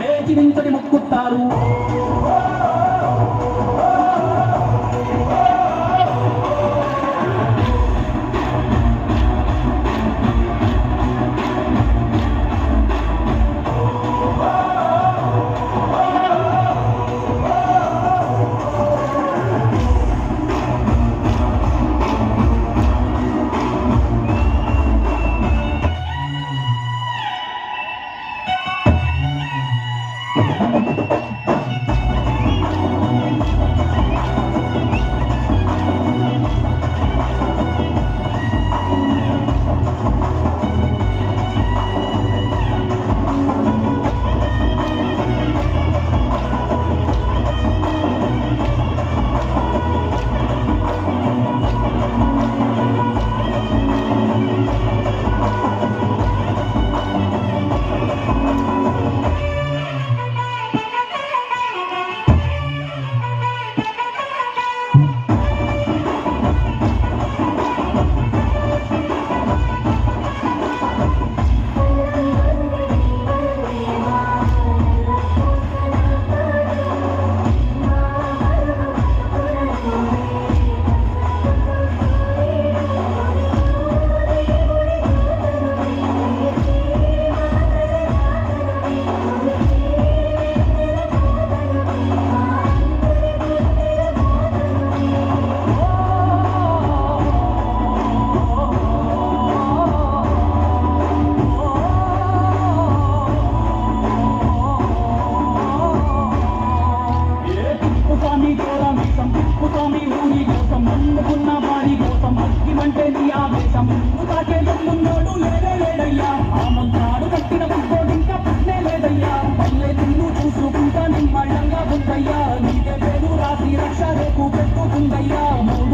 లేచి నించడి మొక్కుతారు. అందుకున్న వారి కోసం ఇవంటే నీ ఆవేశం. నువ్వు తాకే ముందున్నాడు లేదే లేడయ్యా ఆ మంత్రాడు కట్టిన పుట్టోడు ఇంకా పుట్టే లేదయ్యా మళ్ళీ తిన్ను చూసుకుంటా నిమ్మళ్ళంగా ఉందయ్యా నీకే పేరు రాసి రక్ష రేపు పెట్టుకుందయ్యా మూడు